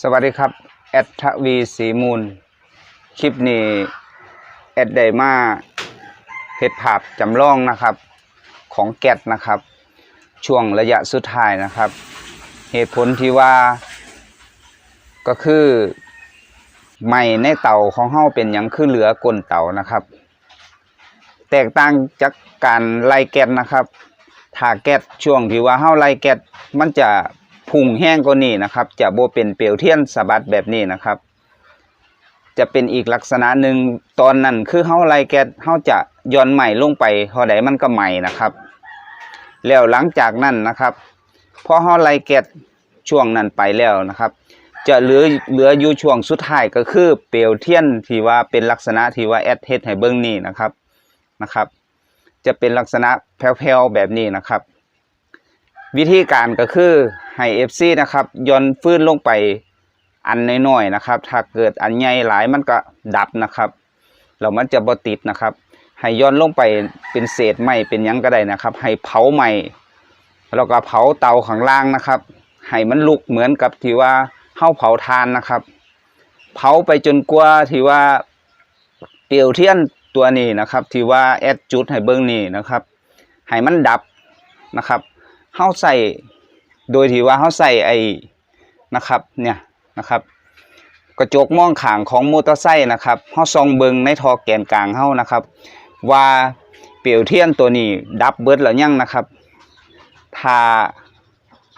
สวัสดีครับแอดทวีสีมูล คลิปนี้แอดไดมาเฮ็ดภาพจำลองนะครับ ของแกดนะครับ ช่วงระยะสุดท้ายนะครับ เหตุผลที่ว่า ก็คือไม้ในเต่าของเฮาเป็นหยังคือเหลือกลนเต่านะครับ แตกต่างจากการไล่แก๊สนะครับถ้าแก๊สช่วงที่ว่าเฮาไล่แก๊สมันจะ พุ่งแห้งกว่านี้นะครับ จะโบเป็นเปลวเทียนสะบัดแบบนี้นะครับ จะเป็นอีกลักษณะหนึ่งตอนนั้นคือเฮาไลแกสเฮาจะย้อนใหม่ลงไปเท่าใดมันก็ใหม่นะครับ แล้วหลังจากนั้นนะครับพอเฮาไลแกสช่วงนั้นไปแล้วนะครับ จะเหลือเหลืออยู่ช่วงสุดท้ายก็คือเปลวเทียนที่ว่าเป็นลักษณะที่ว่าแอดเฮดให้เบิ่งนี่นะครับนะครับ จะเป็นลักษณะแผ่วๆแบบนี้นะครับ วิธีการก็คือให้ FC นะครับย้อนฟื้นลงไปอันน้อยๆนะครับ ถ้าเกิดอันใหญ่หลายมันก็ดับนะครับแล้วมันจะบ่ติดนะครับ ให้ย้อนลงไปเป็นเศษไม้เป็นยังก็ได้นะครับ ให้เผาไม้แล้วก็เผาเตาข้างล่างนะครับ ให้มันลุกเหมือนกับที่ว่าเฮาเผาทานนะครับ เผาไปจนกว่าที่ว่าเปลวเทียนตัวนี้นะครับ ที่ว่าแอดจุดให้เบิ่งนี่นะครับ ให้มันดับนะครับ เฮาใส่โดยที่ว่าเฮาใส่ไอ้นะครับเนี่ยนะครับกระจกมองข้างของมอเตอร์ไซค์นะครับเฮาส่องเบิงในท่อแกนกลางเฮานะครับ ว่าเปลวเทียนตัวนี้ดับเบิดแล้วยังนะครับถ้า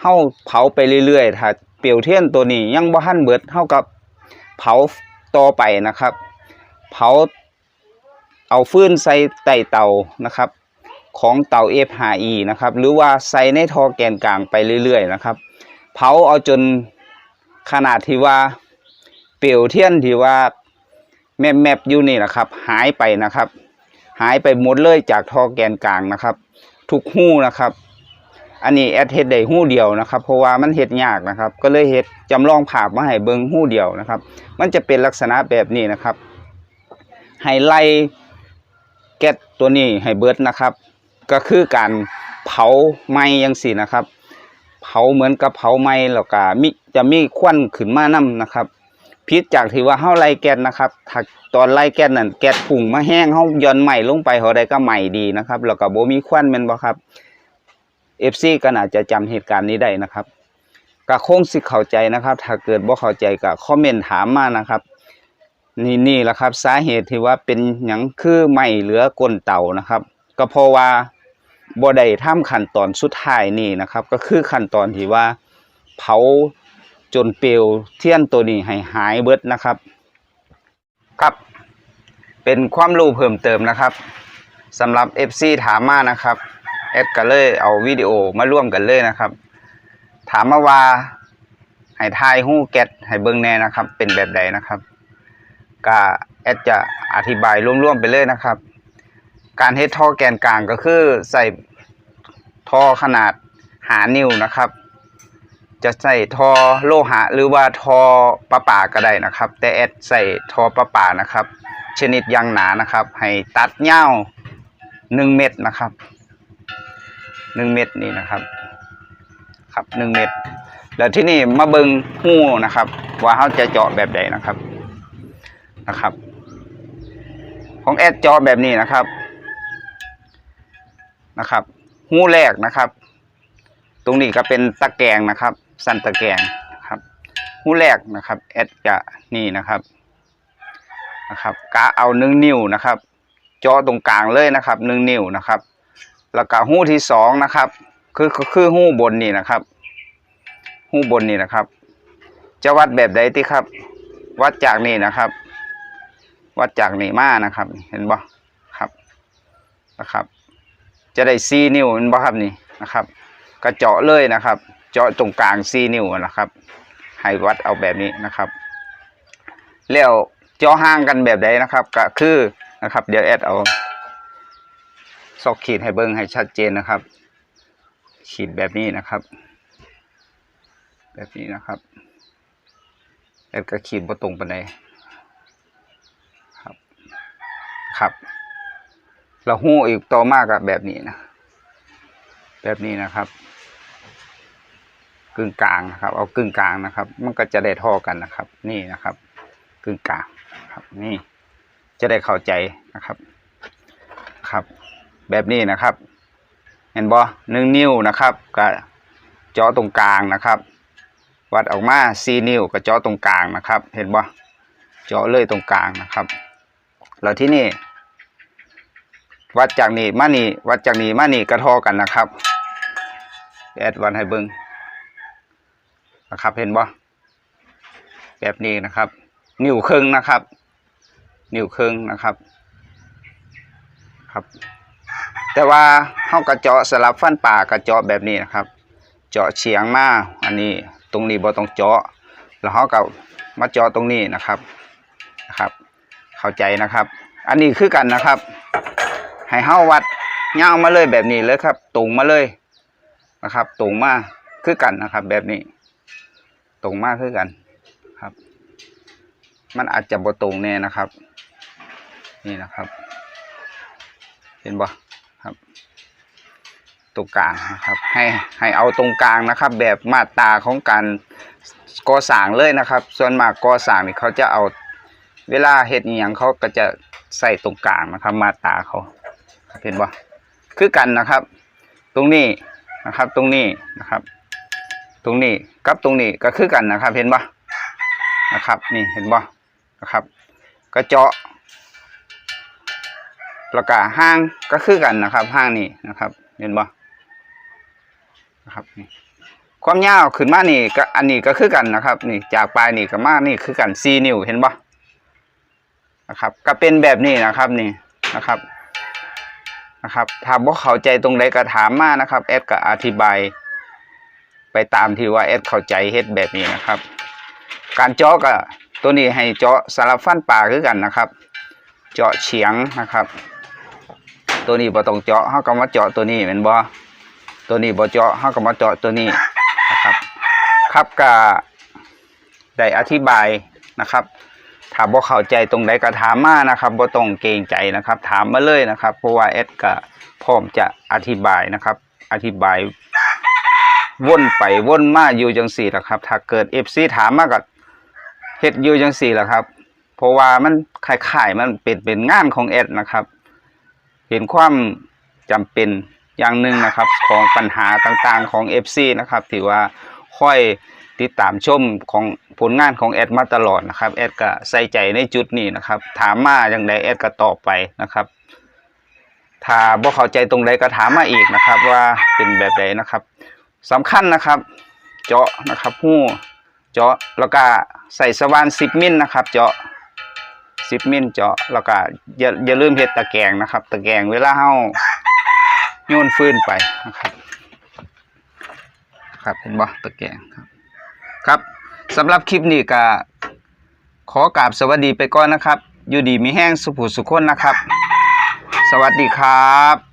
เฮาเผาไปเรื่อยๆถ้าเปลวเทียนตัวนี้ยังบ่ทันเบิดเฮากับเผาต่อไปนะครับ เผาเอาฟืนใส่ใต้เตานะครับ ของเตา F5E นะครับ หรือว่าใส่ในท่อแกนกลางไปเรื่อยๆนะครับ เผาเอาจนขนาดที่ว่าเปลวเทียนที่ว่าแมบแมบอยู่นี่นะครับ หายไปนะครับ หายไปหมดเลยจากท่อแกนกลางนะครับ ทุกหู้นะครับ อันนี้แอดเฮ็ดได้หู้เดียวนะครับ เพราะว่ามันเฮ็ดยากนะครับ ก็เลยเฮ็ดจำลองภาพมาให้เบิ่งหู้เดียวนะครับ มันจะเป็นลักษณะแบบนี้นะครับให้ไล่แก๊สตัวนี้ให้เบิร์ดนะครับ ก็คือการเผาไม้ยังสี่นะครับ เผาเหมือนกับเผาไม้แล้วก็มิจะมีควันขึ้นมานํนะครับพิษจากที่ว่าเฮาไล่แก๊สนะครับถ้าตอนไล่แก๊สนั่นแก๊สพุ่งมาแห้งเฮาย้อนไหม้ลงไปเฮาได้ก็ไหม้ดีนะครับ แล้วก็บ่มีควันแม่นบ่ครับ FC ก็น่าจะจำเหตุการณ์นี้ได้นะครับก็คงสิเข้าใจนะครับ ถ้าเกิดบ่เข้าใจก็คอมเมนต์ถามมานะครับ นี่นี่แหละครับ สาเหตุที่ว่าเป็นหยังคือไม่เหลือก้นเต่านะครับ ก็เพราะว่า บ่ได้ทำขั้นตอนสุดท้ายนี่นะครับ ก็คือขั้นตอนที่ว่าเผาจนเปลวเทียนตัวนี้ให้หายเบิดนะครับ ครับเป็นความรู้เพิ่มเติมนะครับสำหรับ FC ถามมานะครับแอดก็เลยเอาวิดีโอมาร่วมกันเลยนะครับ ถามมาว่าให้ทายหู้แก๊สให้เบิ่งแน่นะครับ เป็นแบบใดนะครับก็แอดจะอธิบายร่วมๆไปเลยนะครับ การเฮ็ดท่อแกนกลางก็คือใส่ท่อขนาดหานิ้วนะครับ จะใส่ท่อโลหะหรือว่าท่อประปาก็ได้นะครับ แต่แอดใส่ท่อประปานะครับ ชนิดยางหนานะครับ ให้ตัดยาหนึ่งเม็ดนะครับหนึ่งเม็ดนี่นะครับ ครับหนึ่งเม็ดแล้วที่นี่มาเบิงหู้นะครับ ว่าเขาจะเจาะแบบใดนะครับนะครับ ของแอดเจอแบบนี้นะครับ นะครับหูแรกนะครับ ตรงนี้ก็เป็นตะแกรงนะครับ สันตะแกรงครับหูแรกนะครับแอดจะนี่นะครับนะครับกะเอาหนึ่งนิ้วนะครับจอตรงกลางเลยนะครับหนึ่งนิ้วนะครับ แล้วก็หูที่สองนะครับ คือคือคือหูบนนี่นะครับหูบนนี่นะครับ จะวัดแบบใดที่ครับ วัดจากนี่นะครับ วัดจากนี่มานะครับ เห็นบ่ครับนะครับ จะได้ซีนิ้วเห็นบ่ครับนี่นะครับก็เจาะเลยนะครับ เจาะตรงกลางซีนิ้วนะครับ ให้วัดเอาแบบนี้นะครับ แล้วเจาะห่างกันแบบใดนะครับ ก็คือนะครับ เดี๋ยวแอดเอาซอกขีดให้เบิ้งให้ชัดเจนนะครับ ขีดแบบนี้นะครับ แบบนี้นะครับแอดก็ขีดบ่ตรงปานใดครับ เราหู้อีกต่อมากกับแบบนี้นะ แบบนี้นะครับ กึ่งกลางนะครับ เอากึ่งกลางนะครับ มันก็จะได้ท่อกันนะครับ นี่นะครับ กึ่งกลางครับ นี่จะได้เข้าใจนะครับ ครับ แบบนี้นะครับ เห็นบ่หนึ่งนิ้วนะครับก็เจาะตรงกลางนะครับ วัดออกมาสี่นิ้วก็เจาะตรงกลางนะครับ เห็นบ่เจาะเลยตรงกลางนะครับ แล้วที่นี่ วัดจากนี้มานี่ วัดจากนี้มานี่กระทอกันนะครับแอดวันให้เบิ้งนะครับ เห็นบ่แบบนี้นะครับ นิ้วครึ่งนะครับ นิ้วครึ่งนะครับ ครับ แต่ว่าเฮากระเจาะสลับฟันป่ากระเจาะแบบนี้นะครับ เจาะเฉียงมาอันนี้ตรงนี้บ่ต้องเจาะ แล้วเฮาก็มาเจาะตรงนี้นะครับนะครับ เข้าใจนะครับ อันนี้คือกันนะครับ ให้เฮาวัดยามาเลยแบบนี้เลยครับตรงมาเลยนะครับตรงมาคือกันนะครับ แบบนี้ ตรงมากคือกันครับ มันอาจจะบ่ตรงแน่นะครับ นี่นะครับ เห็นบ่ครับตรงกลางนะครับ ให้ให้เอาตรงกลางนะครับ แบบมาตราของการก่อสร้างเลยนะครับ ส่วนมากก่อสร้างนี่เขาจะเอาเวลาเฮ็ดอหย่างเขาก็จะใส่ตรงกลางนะครับ มาตราเขา เห็นบ่คือกันนะครับ ตรงนี้นะครับ ตรงนี้นะครับ ตรงนี้กับตรงนี้ก็คือกันนะครับ เห็นบ่นะครับ นี่เห็นบ่นะครับกระเจาะแล้วก็ห้างก็คือกันนะครับห้างนี่นะครับ เห็นบ่นะครับนี่ความยาวขึ้นมานี่ก็อันนี้ก็คือกันนะครับ นี่จากปลายนี่กับมานี่คือกัน4นิ้วเห็นบ่นะครับ ก็เป็นแบบนี้นะครับนี่นะครับ นะครับถ้าบ่เข้าใจตรงใดก็ถามมานะครับแอดก็อธิบาย ไปตามที่ว่าแอดเข้าใจเฮ็ดแบบนี้นะครับ การเจาะก็ตัวนี้ให้เจาะสลับฟันปลาคือกันนะครับ เจาะเฉียงนะครับ ตัวนี้บ่ต้องเจาะเฮาก็มาเจาะตัวนี้แม่นบ่ตัวนี้บ่เจาะเฮาก็มาเจาะตัวนี้นะครับ ครับก็ได้อธิบายนะครับ ถ้าบ่เข้าใจตรงใดก็ถามมานะครับบ่ต้องเกรงใจนะครับ ถามมาเลยนะครับ เพราะว่าแอดก็พร้อมจะอธิบายนะครับ อธิบายวนไปวนมาอยู่จังซี่ละครับ ถ้าเกิด FC ถามมาก็เฮ็ดอยู่จังซี่ละครับ เพราะว่ามันคล้ายๆมันเป็นเป็นงานของแอดนะครับ เห็นความจำเป็นอย่างหนึ่งนะครับ ของปัญหาต่างๆของ FC นะครับที่ว่าค่อย ติดตามชมของผลงานของแอดมาตลอดนะครับแอดก็ใส่ใจในจุดนี้นะครับ ถามมาอย่างใดแอดก็ตอบไปนะครับถ้าบ่เข้าใจตรงใดก็ถามมาอีกนะครับ ว่าเป็นแบบใดนะครับสำคัญนะครับ เจาะนะครับหู้เจาะแล้วก็ใส่สว่าน10มิลนะครับ เจาะ10มิลเจาะแล้วก็อย่าอย่าลืมเฮ็ดตะแกรงนะครับ ตะแกรงเวลาเฮาโยนฟืนไปนะครับครับเห็นบ่ตะแกรงครับ ครับสำหรับคลิปนี้ก็ขอกราบสวัสดีไปก่อนนะครับ อยู่ดีมีแห้งสุขสุขคนนะครับ สวัสดีครับ